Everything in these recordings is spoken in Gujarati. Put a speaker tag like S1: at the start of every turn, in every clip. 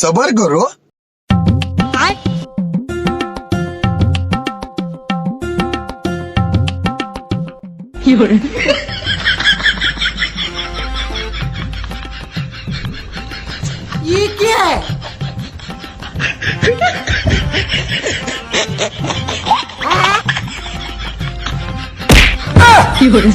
S1: সবার করো কি করে
S2: ये क्या है কি করে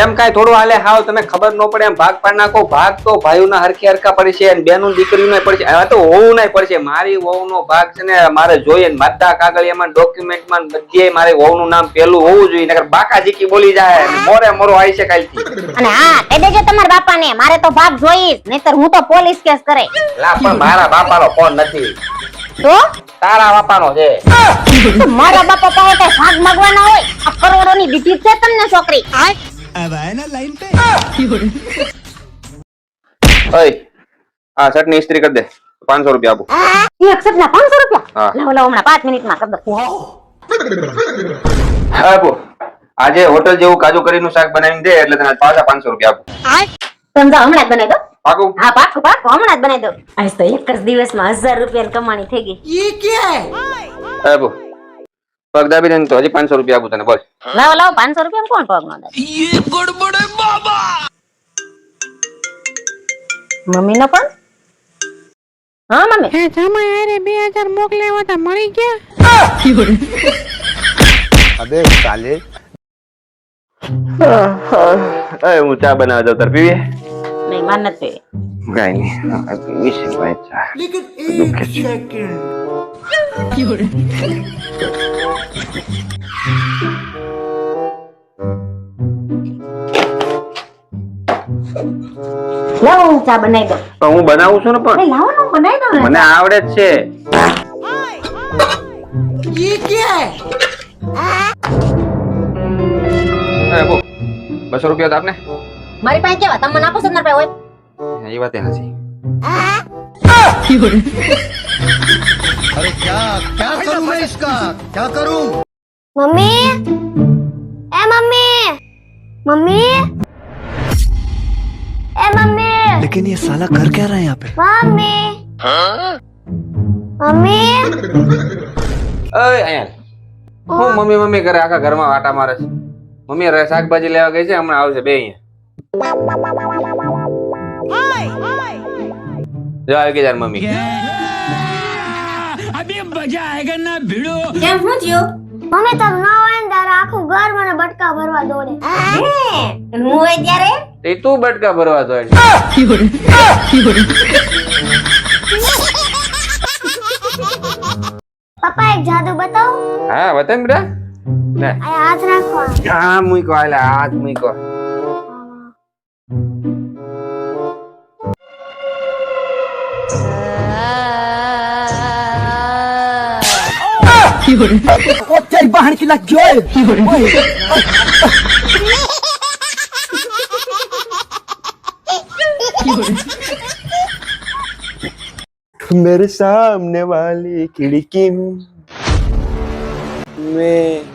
S3: એમ કાંઈ થોડું હાલે હાવ તમે ખબર ન પડે એમ ભાગ પાડ નાખો ભાગ તો ભાઈઓના હરખી હરખા પડશે અને બેનું દીકરીઓને પડશે. હવે તો હોવું નહીં પડશે. મારી વહુનો ભાગ છે ને મારે જોઈએ ને મતદા કાગળિયામાં ડોક્યુમેન્ટમાં બધે મારી વહુનું નામ પેલું હોવું જોઈએ નકર બાકા જીકી બોલી જાય મોરે મોરો આવી છે કાલથી.
S4: અને હા કહી દેજો તમારા બાપાને મારે તો ભાગ જોઈશ નહીતર હું તો પોલીસ કેસ કરે.
S3: લા પણ મારા બાપાનો ફોન નથી.
S4: તો?
S3: તારા બાપાનો છે.
S4: મારા બાપા પાસે ભાગ માંગવાના હોય આ કરોડોની દીધી છે તમને છોકરી.
S1: अब आए ना लाइन पे
S3: ઓય આ શર્ટની ઇસ્ત્રી કરી દે પાંચસો રૂપિયા આપું
S4: એક સપના પાંચસો
S3: હા.
S4: રૂપિયા લાવો લાવો હમણાં પાંચ મિનિટમાં કરી દો
S3: હા આપો આજે હોટલ જેવું કાજુ કરીનું શાક બનાવીને દે એટલે તને પાછા પાંચસો રૂપિયા આપું
S4: સમજા હમણાં જ બનાવી દો
S3: પાકું
S4: હા પાકું પાકું હમણાં જ બનાવી દો આજ તો એક જ દિવસમાં હજાર રૂપિયાની કમાણી થઈ ગઈ
S2: ये क्या है
S3: આપો પગ દાબી દે ને તો હજી પાંચસો રૂપિયા આપું તને બોલ
S4: લાવો લાવો પાંચસો રૂપિયા કોણ પગ નો દે
S1: ये गड़बड़ है बाबा
S4: મમ્મી નો પણ હા મમ્મી
S5: હે જમાઈ હારે બે હજાર મોકલ્યા હતા મળી ગયા
S3: અબે સાલે અરે હું ચા બનાવવા જાઉં તાર પીવી
S4: નહીં માર નથી પીવી.
S3: કઈ નહીં આ પીવી છે ભાઈ ચા
S2: लेकिन एक सेकंड
S4: હું બનાવું
S3: છું ને પણ. મને આવડે જ છે. બસો રૂપિયા આપને.
S4: મારી પાસે કેવા? તમે મને આપો પસંદ રૂપિયા હોય.
S3: એ વાત હાજી
S1: अरे क्या क्या करूं मैं इसका क्या करूं
S6: મમ્મી એ મમ્મી મમ્મી એ મમ્મી
S1: लेकिन ये साला कर क्या रहा है यहाँ पे
S6: મમ્મી મમ્મી
S3: અય અહીંયા હું મમ્મી મમ્મી કરે આખા ઘરમાં આટા મારે છે મમ્મી રે શાકભાજી લેવા ગઈ છે હમણાં આવશે બે અહીંયા જો આવી ગઈ તાર મમ્મી
S4: કેમ શું થયું?
S6: મમ્મી તમે ન હોય ને તારા આખું ઘર મને બટકા ભરવા દોડે.
S4: હું. હોય ત્યારે?
S3: તે તું બટકા ભરવા તો
S6: પપ્પા એક જાદુ બતાવ.
S3: હા બતાવ બેટા.
S6: આ હાથ રાખો.
S3: હા મૂકો હાલે હાથ મૂકો.
S2: तेरी बहन की लग गई
S7: मेरे सामने वाली खिड़की में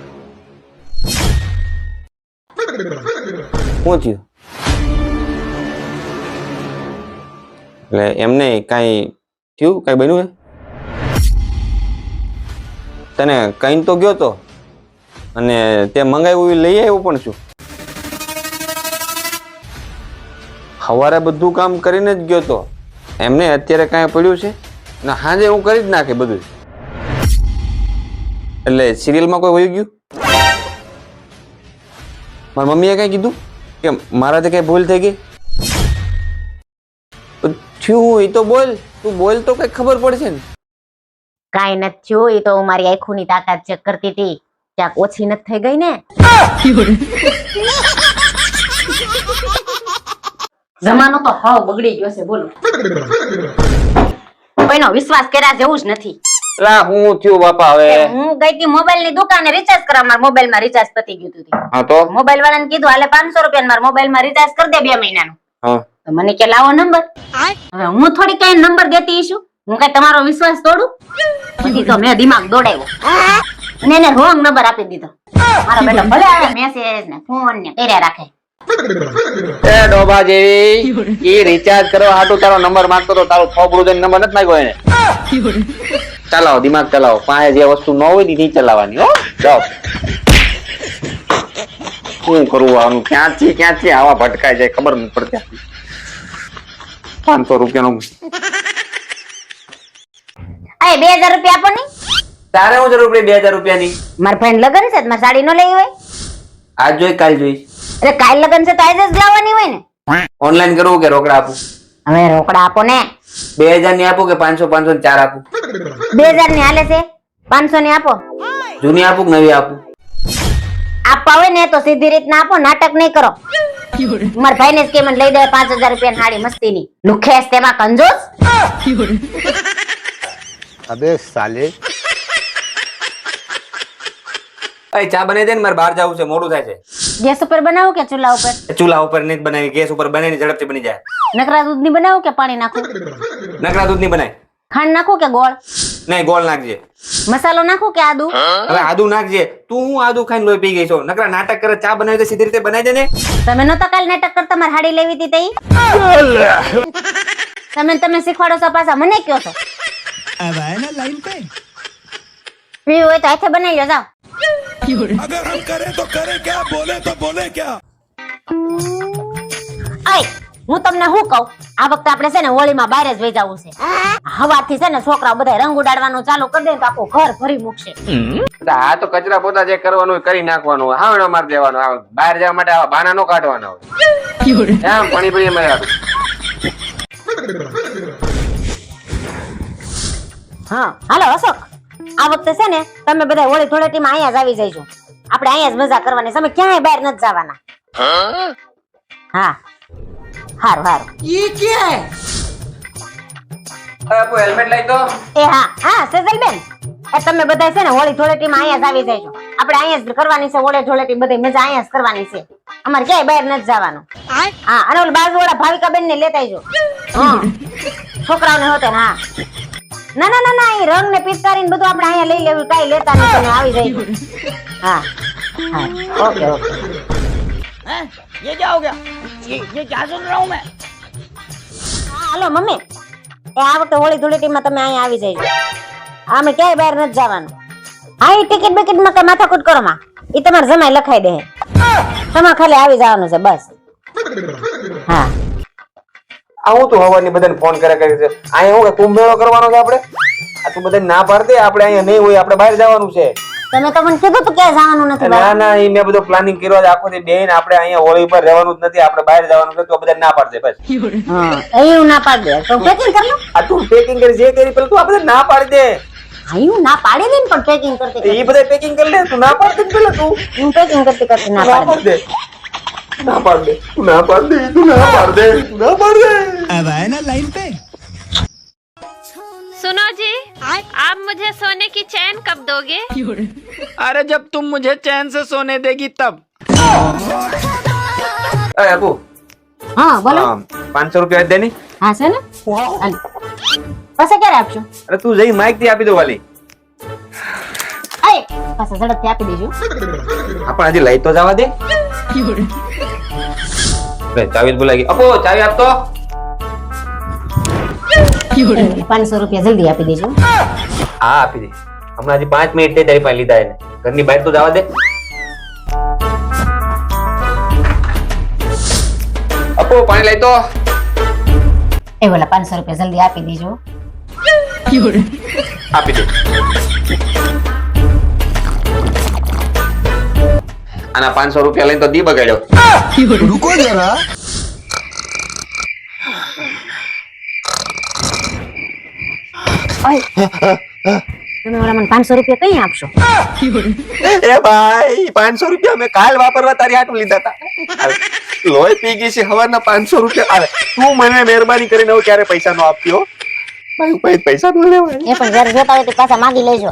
S3: શું થયું એટલે એમને કાંઈ થયું કાંઈ બન્યું હે તને કહીને તો ગયો તો. અને તે મંગાવ્યું લઈ આવ્યો પણ છું. સવારે બધું કામ કરીને જ ગયો તો. એમને અત્યારે કાંઈ પડ્યું છે? ને હાજે હું કરી જ નાખે બધું. એટલે સિરિયલમાં કોઈ વયું ગયું? મારી મમ્મીએ કાંઈ કીધું? કે મારાથી કાંઈ ભૂલ થઈ ગઈ? થયું એ તો બોલ. તું બોલ તો કંઈક ખબર પડશે ને.
S4: કાંઈ નથી થયું એ તો હું મારી આંખોની તાકાત ચેક કરતી હતી. ક્યાંક ઓછી નથી થઈ ગઈ ને? જમાનો તો હાવ બગડી ગયો છે બોલો. કોઈનો વિશ્વાસ કર્યા જેવું જ નથી.
S3: લા હું થયું બાપા હવે?
S4: હું ગઈ મોબાઈલની દુકાને રિચાર્જ કરવા મારા મોબાઈલમાં રિચાર્જ પતી ગયું તું
S3: હા તો?
S4: મોબાઈલ વાળાને કીધું હાલે પાંચસો રૂપિયા મારા મોબાઈલમાં રિચાર્જ કરી દે બે મહિનાનું.
S3: હા.
S4: મને કે લાવો નંબર હવે હું થોડી કઈ નંબર દેતી છું હું કઈ તમારો વિશ્વાસ તોડું? પછી તો મેં દિમાગ દોડાવ્યો. અને એને રોંગ નંબર આપી દીધો. મારો બેટો ભલે આવે મેસેજ ને ફોન ને કર્યા રાખે.
S3: કરવા હાટુ તારો તો ચલાવો, દિમાગ ચલાવો. પાસે જે વસ્તુ ન હોય ને ચલાવવાની, હો. શું કરવું આનું? ક્યાંથી ક્યાંથી આવા ભટકાય જાય ખબર નથી પડતી. પાંચસો રૂપિયાનું
S4: અરે બે હજાર રૂપિયા આપો ને.
S3: તારે હું જરૂર પડી બે હજાર રૂપિયાની?
S4: મારા ફ્રેન્ડ લગન છે મારે સાડી નો લેવી હોય.
S3: આજ જોઈ કાલ જોઈ.
S4: અરે કાલ લગન છે તો આજે જ લાવવાની હોય ને.
S3: ઓનલાઈન કરવું કે રોકડા આપું?
S4: હવે રોકડા આપો ને.
S3: બે હજારની આપું કે પાંચસો પાંચસો ની ચાર આપું?
S4: બે હજારની હાલે છે પાંચસો ની આપો.
S3: જૂની આપું કે નવી આપું?
S4: આપવા હોય ને તો સીધી રીતના આપો નાટક નહીં કરો. મારા ભાઈ ને કે લઈ દે પાંચ હજાર રૂપિયા સાડી મસ્તી ની લુખેસ તેમાં કંજૂસ.
S1: અબે સાલે
S3: અહીં ચા બનાવી દે ને મારે બહાર જવું છે મોડું થાય છે.
S4: ગેસ ઉપર બનાવો કે ચૂલા ઉપર?
S3: ચૂલા ઉપર નહીં બનાવી ગેસ ઉપર બનાવીને ઝડપથી બની જાય.
S4: નકરા દૂધની બનાવો કે પાણી નાખું?
S3: નકરા દૂધની બનાય.
S4: ખાંડ નાખું કે ગોળ?
S3: નહીં ગોળ નાખજે.
S4: મસાલો નાખો કે આદુ?
S3: હવે આદુ નાખજે. તું હું આદુ ખાઈને લોહી પી ગઈ છો. નકરા નાટક કરે ચા બનાવી તો સીધી રીતે બનાવી દે ને.
S4: તમે નતા કાલ નાટક કરતા મારે હાડી લેવી હતી તઈ? તમે તમે શીખવાડો છો પાછા મને કયો છો? પીવું હોય તો હાથે બનાવી લો જાઓ
S8: अगर हम करें तो करें क्या बोले तो बोले क्या
S4: આય હું તમને શું કહું આ વખતે આપણે છે ને હોળીમાં બહાર જ વહી જવું છે હવાથી છે ને છોકરા બધા રંગ ઉડાડવાનું ચાલુ કરી દે ને તો આખું ઘર ભરી મૂકશે
S3: આ તો કચરા પોતા જે કરવાનું હોય કરી નાખવાનું હોય હાવડો માર દેવાનો આવે બહાર જવા માટે આવા બાના નો કાઢવાના હોય એમ પાણી પીએ મેં
S4: હા. હાલો અશોક. આ વખતે છે ને તમે બધા હોળી ધૂળેટીમાં અહીંયા જ આવી જઈજો. આપણે અહીંયા જ મજા કરવાની તમે ક્યાંય બહાર નથી જવાના. હા. હારું હારું.
S3: આપો હેલ્મેટ લઈ તો
S4: એ હા હા સેજલબેન. એ તમે બધા છે ને હોળી ધૂળેટીમાં અહીંયા જ આવી જઈજો. આપણે અહીંયા જ કરવાની છે હોળી ધૂળેટી બધી મજા અહીંયા જ કરવાની છે. અમારે ક્યાંય બહાર નથી જવાનું. હા અને ઓલી બાજુવાળા ભાવિકાબેન ને લેતા આવજો. હા. છોકરાઓને હોતે હા. ના ના ના ના એ રંગ ને પિચકારી બધું આપણે અહીંયા લઈ લેવું કાઈ લેતા નહીં તમે આવી જાય હા હા ઓકે ઓકે. હા, હાલો મમ્મી. એ આ વખતે હોળી ધૂળેટીમાં તમે અહીંયા આવી જઈજો અમે ક્યાંય બહાર નથી જવાનું. હા એ ટિકિટ બિકિટમાં કઈ માથાકૂટ કરો માં. એ તમારે જમાય લખાઈ દે. તમારે ખાલી આવી જવાનું છે બસ. હા.
S3: આ હું તું હવાની બધાને ફોન કરે કરે છે. અહીંયા હું કે કુંભ મેળો કરવાનો છે આપણે? આ તું બધાને ના પાડ દે આપણે અહીંયા નહીં હોય આપણે બહાર જવાનું છે.
S4: તમે તો મને કીધું તું ક્યાંય જવાનું નથી
S3: ના ના એ મેં બધો પ્લાનિંગ કર્યો છે. આખો દી બેન આપણે અહીંયા હોળી પર રહેવાનું જ નથી આપણે બહાર જવાનું છે તો બધા ના પાડ દે બસ.
S4: હા એવું ના પાડી. દે તો પેકિંગ કર લો.
S3: આ તું પેકિંગ કરી જે કરી પેલું તું આ બધા ના પાડ દે.
S4: હા ના પાડી દે પણ પેકિંગ કરતી.
S3: એ બધા પેકિંગ કરી લે તું ના પાડ દે પેલા તું.
S4: હું પેકિંગ કરતી કરતી ના પાડ
S3: દે. ના પાડ દે તું ના પાડ દે તું ના પાડ દે તું ના પાડ દે
S8: अब आए ना लाइन पे
S5: सुनो जी आप मुझे सोने की चैन कब दोगे
S9: अरे जब तुम मुझे चैन से सोने देगी तब
S3: એ આપુ
S4: હા બોલો
S3: પાંચસો રૂપિયા દે ની
S4: હા છે ને હાલ. પાછા ક્યારે આપશો
S3: અરે તું જઈ માઇક થી આપી દો વાલી
S4: આય પાછા ઝડપથી આપી દેજો
S3: આપણે હજી લઈ તો જવા દે લે, ચાવી બોલાવી અપો ચાવી આપતો
S4: પાંચસો રૂપિયા જલ્દી આપી દેજો.
S3: હા આપી દે. હમણાં હજી પાંચ મિનિટ થઈ તારી પાસે લીધા એને. ઘરની બહાર તો જવા દે. અપો પાણી લઈ તો.
S4: એ બોલા પાંચસો રૂપિયા જલ્દી આપી દેજો.
S3: આપી દે. આના પાંચસો રૂપિયા લઈને તો દી બગાડ્યો.
S7: રૂકો જરા. મેં કાલ વાપરવા તારી આટલું લીધા હતા લોહી પી ગઈ છે હવાના પાંચસો રૂપિયા. અરે તું મને મહેરબાની કરીને હવે ક્યારે પૈસા નો આપ્યો પૈસા નો લેવાય.
S4: પણ જયારે જોતા હોય તો પાછા માગી લેજો.